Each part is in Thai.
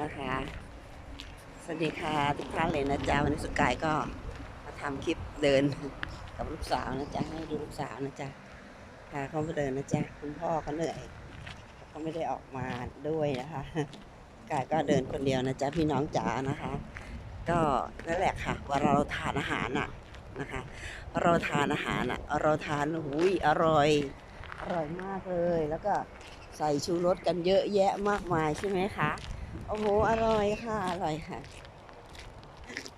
นะคะ สวัสดีค่ะทุกท่านเลยนะจ๊ะวันนี้สุกายก็มาทำคลิปเดินกับลูกสาวนะจ๊ะให้ดูลูกสาวนะจ๊ะพาเขาไปเดินนะจ๊ะคุณพ่อเขาเหนื่อยเขาไม่ได้ออกมาด้วยนะคะกายก็เดินคนเดียวนะจ๊ะพี่น้องจ๋านะคะ ก็นั่นแหละค่ะว่าเราทานอาหารน่ะนะคะ เราทานอาหารอะเราทานหุยอร่อยอร่อยมากเลย แล้วก็ใส่ชูรสกันเยอะแยะมากมายใช่ไหมคะ โอ้โห อร่อยค่ะ อร่อยค่ะ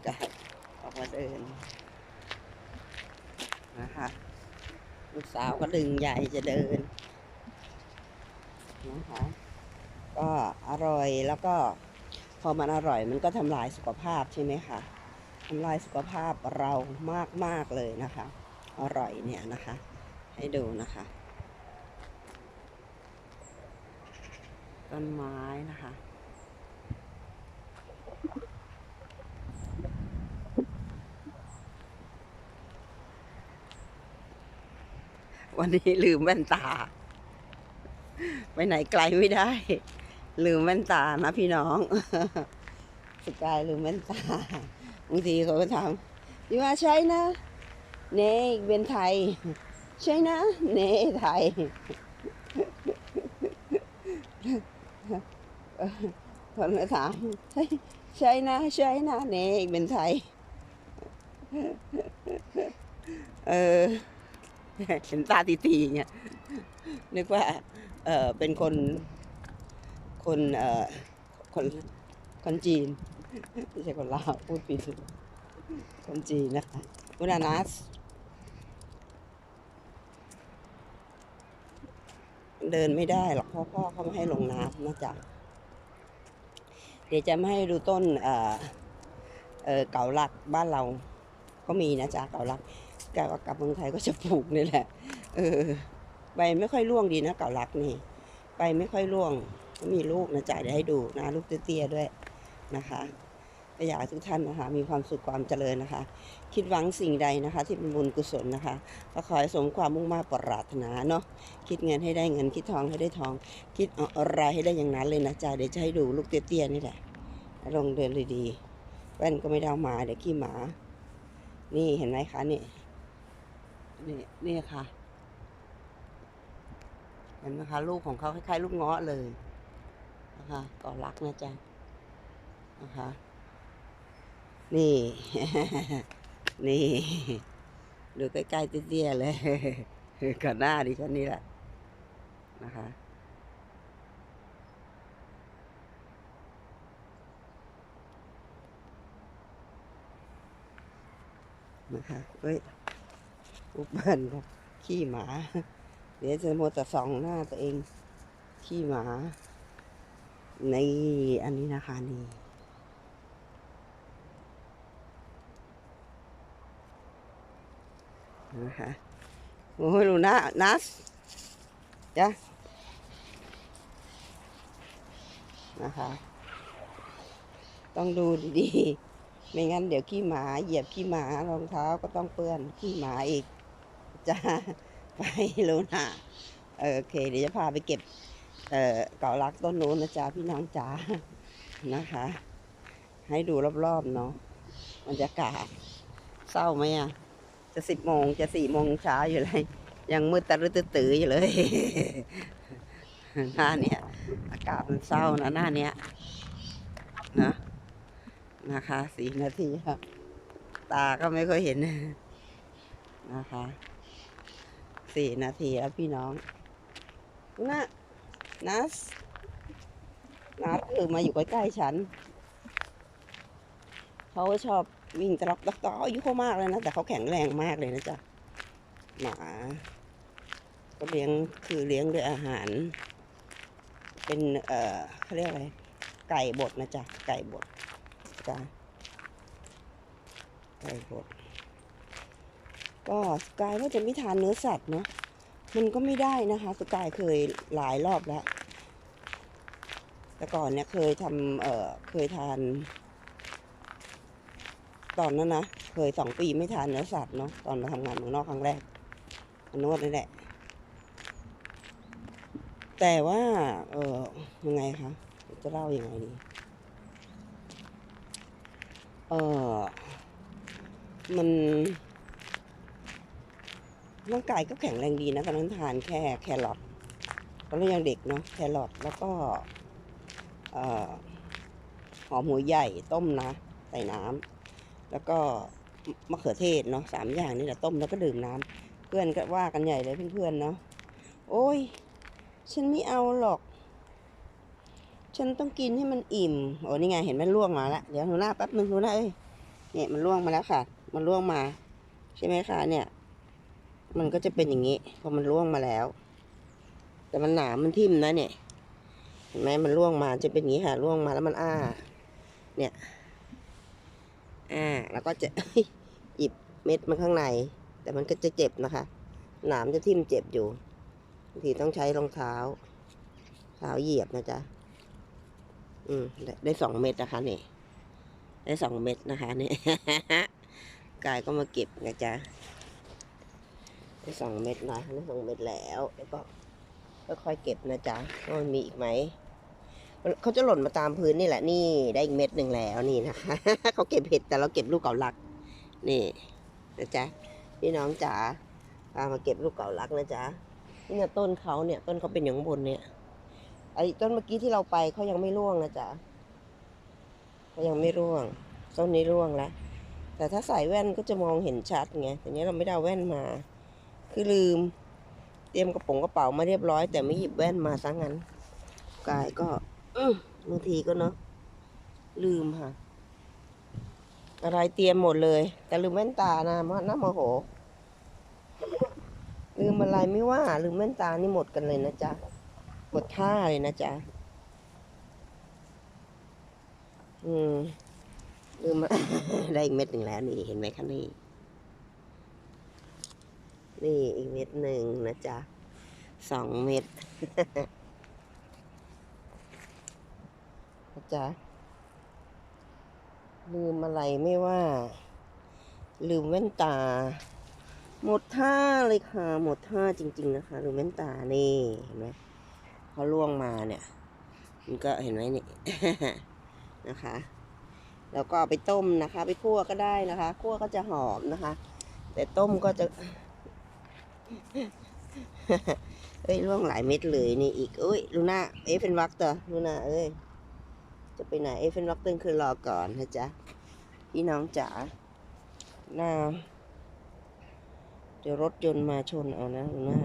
ก็ออกมาเดินนะคะลูกสาวก็ดึงใหญ่จะเดินนะคะก็อร่อยแล้วก็พอมันอร่อยมันก็ทำลายสุขภาพใช่ไหมคะทำลายสุขภาพเรามากมากเลยนะคะ อร่อยเนี่ยนะคะ ให้ดูนะคะ ต้นไม้นะคะ วันนี้ลืมแว่นตา ไปไหนไกลไม่ได้ ลืมแว่นตานะพี่น้องสกายลืมแว่นตาบางทีเขาก็ถามดีว่าใช่นะ เนเป็นไทย ใช่นะ เนไทยคนก็ถามใช่ใช่นะ ใช่นะ เนเป็นไทย เออ เห็นตาตีๆเงี้ยนึกว่าเออเป็นคนคนเออคนคนจีนไม่ใช่คนลาวพูดผิดคนจีนนะคะคุณอานัสเดินไม่ได้หรอกพราะพ่อเขาไม่ให้ลงน้ำนะจ๊ะเดี๋ยวจะไม่ให้ดูต้นเออเออเก่าลักบ้านเราก็มีนะจ๊ะเก่าลัก กลกลับเมืองไทยก็จะปลูกนี่แหละ เออ ใบไม่ค่อยร่วงดีนะเก่าลักนี่ ใบไม่ค่อยร่วงก็มีลูกนะจ๊ะเดี๋ยวให้ดูนะ ลูกเตี้ยๆด้วยนะคะก็อยากให้ทุกท่านนะคะมีความสุขความเจริญนะคะ คิดหวังสิ่งใดนะคะ ที่เป็นบุญกุศลนะคะ ก็ขอให้สมความมุ่งมา่ปรารถนาเนาะคิดเงินให้ได้เงินคิดทองให้ได้ทอง คิดอะไรให้ได้อย่างนั้นเลยนะจ๊ะเดี๋ยวจะให้ดูลูกเตี้ยๆนี่แหละลงเดินเลยดีแว่นก็ไม่ได้มาเดี๋ยวขี้หมา นี่เห็นไหมคะนี่ นี่นี่ค่ะ เห็นไหมคะ ลูกของเขาคล้ายๆ ลูกเงาะเลยนะคะก็รักนะจ๊ะนะคะ นี่ นี่ ดูใกล้ๆเตี้ยๆเลยกับหน้าดิฉันนี่แหละนะคะนะคะเฮ้ย อุบเบิลครับขี้หมา เดี๋ยวจะโมวแต่ส่องหน้าตัวเอง ขี้หมา ในอันนี้นะคะนี่นะคะโอ้ยลูน่านัสจ้ะนะคะ ต้องดูดีๆ ไม่งั้นเดี๋ยวขี้หมา เหยียบขี้หมารองเท้าก็ต้องเปื้อนขี้หมาอีก จ้าไปลูนาเออโอเค เดี๋ยวจะพาไปเก็บ เอ่อเก่ารักต้นนู้นนะจ๊ะพี่น้องจ๋านะคะ ให้ดูรอบๆเนาะบรรยากาศเศร้าไหมอะ จะสิบโมงจะสี่โมงเช้าอยู่เลย ยังมืดตะรึตื้ออยู่เลย หน้าเนี้ยอากาศมันเศร้านะหน้าเนี้ยนะนะคะสี่นาทีครับตาก็ไม่ค่อยเห็นนะคะ สี่นาทีแล้วพี่น้องนะนัสนัสคือมาอยู่ใกล้ๆฉัน เขาชอบวิ่งตะลอกตะกออายุเขามากเลยนะ แต่เขาแข็งแรงมากเลยนะจ๊ะ หมา ก็เลี้ยงคือเลี้ยงด้วยอาหาร เป็น เอ่อเขาเรียกอะไร ไก่บดนะจ๊ะ ไก่บดจ้ะไก่บด ก็สกายว่าจะไม่ทานเนื้อสัตว์เนาะมันก็ไม่ได้นะคะสกายเคยหลายรอบแล้ว แต่ก่อนเนี่ยเคยทำเอ่อเคยทาน ตอนนั้นนะเคยสองปีไม่ทานเนื้อสัตว์เนาะตอนมาทำงานเมืองนอกครั้งแรกอนวดนี่แหละ แต่ว่า เออยังไงคะจะเล่ายังไงดีเออมัน ร่างกายก็แข็งแรงดีนะตอนนั้นทานแค่แครอทตอนนั้นยังเด็กเนาะแครอทแล้วก็หอมหัวใหญ่ต้มนะ ใส่น้ำแล้วก็มะเขือเทศเนาะสามอย่างนี่แหละต้มแล้วก็ดื่มน้ำเพื่อนก็ว่ากันใหญ่เลยเพื่อนๆเนาะโอ้ย ฉันไม่เอาหรอก ฉันต้องกินให้มันอิ่มโอ้นี่ไงเห็นมันล่วงมาแล้วเดี๋ยวหนูหน้าแป๊บนึงหนูหน้าเอ้ยเนี่ยมันล่วงมาแล้วค่ะ มันล่วงมา ใช่ไหมคะเนี่ย มันก็จะเป็นอย่างนี้พอมันล่วงมาแล้ว แต่มันหนามมันทิ่มนะเนี่ยเห็นไหมมันล่วงมาจะเป็นอย่างนี้ค่ะล่วงมาแล้วมันอ้า เนี่ยอ่าแล้วก็จะหยิบเม็ดมันข้างใน แต่มันก็จะเจ็บนะคะ หนามจะทิ่มเจ็บอยู่บางทีต้องใช้รองเท้าเท้าเหยียบนะจ๊ะอืมได้สองเม็ดนะคะเนี่ยได้สองเม็ดนะคะเนี่ยกายก็มาเก็บนะจ๊ะ ได้สองเม็ดนะได้สองเม็ดแล้วแล้วก็ค่อยๆเก็บนะจ๊ะมันมีอีกไหมเขาจะหล่นมาตามพื้นนี่แหละนี่ได้อีกเม็ดหนึ่งแล้วนี่นะคะเขาเก็บเห็ดแต่เราเก็บลูกเก่าลัก นี่นะจ๊ะพี่น้องจ๋าพามาเก็บลูกเก่าลักนะจ๊ะนี่เนี่ยต้นเขาเนี่ย ต้นเขาเป็นอย่างบนเนี่ยไอ้ต้นเมื่อกี้ที่เราไปเขายังไม่ร่วงนะจ๊ะเขายังไม่ร่วง ต้นนี้ร่วงแล้วแต่ถ้าใส่แว่นก็จะมองเห็นชัดไงแต่เนี้ยเราไม่ได้แว่นมา คือลืม เตรียมกระป๋องกระเป๋ามาเรียบร้อย แต่ไม่หยิบแว่นมาซะงั้น กายก็บางทีก็เนาะลืมค่ะ อะไรเตรียมหมดเลย แต่ลืมแว่นตานะมันน่าโมโห ลืมอะไรไม่ว่า ลืมแว่นตานี่หมดกันเลยนะจ๊ะหมดท่าเลยนะจ๊ะอืมลืมได้อีกเม็ดหนึ่งแล้วนี่เห็นไหมคะนี่ นี่อีกเม็ดหนึ่งนะจ๊ะสองเม็ดนะจ๊ะลืมอะไรไม่ว่า ลืมแว่นตา หมดท่าเลยค่ะ หมดท่าจริง ๆ นะคะดูแว่นตานี่เห็นไหมเขาล่วงมาเนี่ย มันก็เห็นไหมนี่นะคะแล้วก็เอาไปต้มนะคะ ไปคั่วก็ได้นะคะ คั่วก็จะหอมนะคะ แต่ต้มก็จะ เอ้ยล่วงหลายเม็ดเลยนี่อีกเอ้ยลูน่าเอฟเฟนวักเตอร์ลูน่าเอ้ยจะไปไหนเอฟเฟนวักเตอร์คือรอก่อนนะจ๊ะพี่น้องจ๋าน้าเดี๋ยวรถยนต์มาชนเอานะลูน่า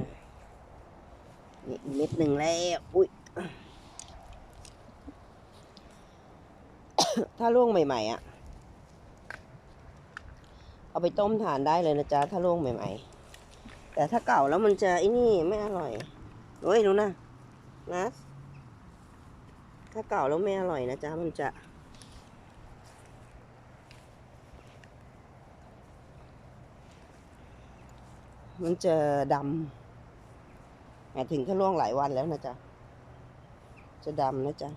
นี่เม็ดหนึ่งแล้วอุ้ยถ้าล่วงใหม่ๆอะ่ะ เอาไปต้มทานได้เลยนะจ๊ะ ถ้าล่วงใหม่ๆ แต่ถ้าเก่าแล้วมันจะไอ้นี่ไม่อร่อยเฮ้ยรู้นะนะถ้าเก่าแล้วไม่อร่อยนะจ๊ะมันจะมันจะดำหมายถึงถ้าล่วงหลายวันแล้วนะจ๊ะ จะดำนะจ๊ะ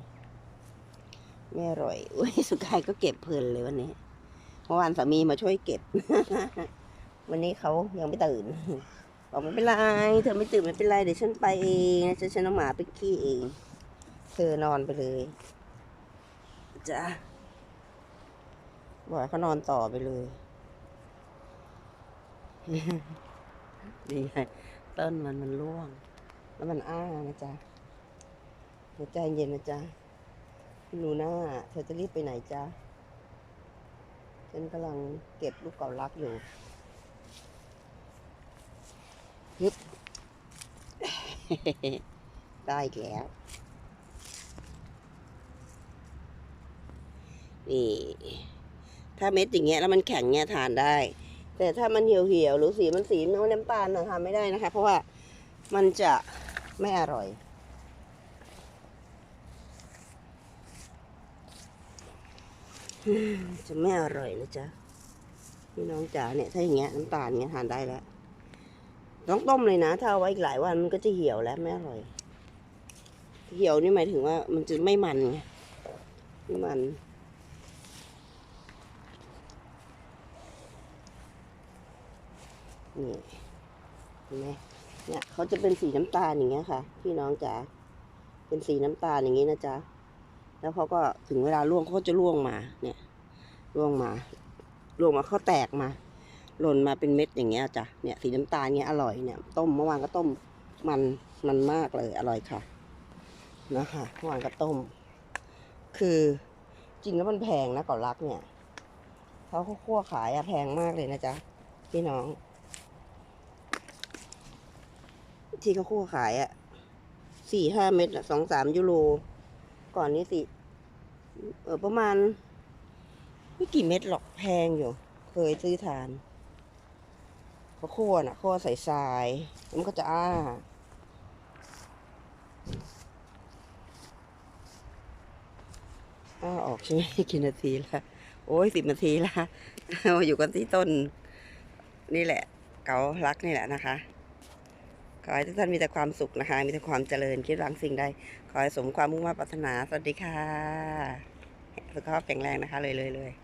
ไม่อร่อย อุ้ย สุกายก็เก็บเพลินเลยวันนี้ เมื่อวานสามีมาช่วยเก็บ วันนี้เขายังไม่ตื่น บอกไม่เป็นไร เธอไม่ตื่นไม่เป็นไร เดี๋ยวฉันไปเองนะฉันฉันเอาหมาไปขี้เอง เธอนอนไปเลยจ้ะบอกเขานอนต่อไปเลยดีไงต้นมันมันร่วง แล้วมันอ้านะจ๊ะหัวใจเย็นนะจ๊ะพี่ลูน่าเธอจะรีบไปไหนจ๊ะฉันกำลังเก็บลูกเก่ารักอยู่ ยึบได้อีกแล้ว นี่ ถ้าเม็ดอย่างเงี้ยแล้วมันแข็งเงี้ยทานได้ แต่ถ้ามันเหี่ยวเหี่ยวๆหรือสีมันสีน้ำน้ำตาลนะทานไม่ได้นะคะ เพราะว่ามันจะไม่อร่อย จะไม่อร่อยนะจ๊ะพี่น้องจ๋าเนี่ยถ้าอย่างเงี้ยน้ำตาลเงี้ยทานได้แล้ว ต้องต้มเลยนะ ถ้าเอาไว้อีกหลายวันมันก็จะเหี่ยวแล้วไม่อร่อย เหี่ยวนี่หมายถึงว่ามันจะไม่มันไงไม่มัน นี่เห็นไหมเนี่ยเขาจะเป็นสีน้ำตาลอย่างเงี้ยค่ะ พี่น้องจ๋า เป็นสีน้ำตาลอย่างงี้นะจ๊ะ แล้วเขาก็ถึงเวลาล่วงเขาก็จะล่วงมา เนี่ยร่วงมาร่วงมาเขาแตกมา หล่นมาเป็นเม็ดอย่างเงี้ยจ้ะเนี่ยสีน้ำตาลเงี้ยอร่อยเนี่ยต้มเมื่อวานก็ต้มมันมันมากเลยอร่อยค่ะนะคะเมื่อวานก็ต้ม คือจริงแล้วมันแพงนะเกาลักเนี่ยเขาขาคั่วขายอะแพงมากเลยนะจ๊ะพี่น้อง ที่เขาคั่วขายอะสี่ห้าเม็ดสองสามยูโรก่อนนี้สิเออประมาณไม่กี่เม็ดหรอกแพงอยู่ เคยซื้อทาน เขาคั่วน่ะคั่วใส่ทรายมันก็จะอ้าอ้าออกใช่ไหมกี่นาทีละโอ้ยสิบนาทีละอยู่กันที่ต้น นี่แหละ เกาลักนี่แหละนะคะขอให้ทุกท่านมีแต่ความสุขนะคะ มีแต่ความเจริญคิดหวังสิ่งใด ขอให้สมความมุ่งมั่นปรารถนา สวัสดีค่ะ สุขภาพแข็งแรงนะคะ เลยเลยเลย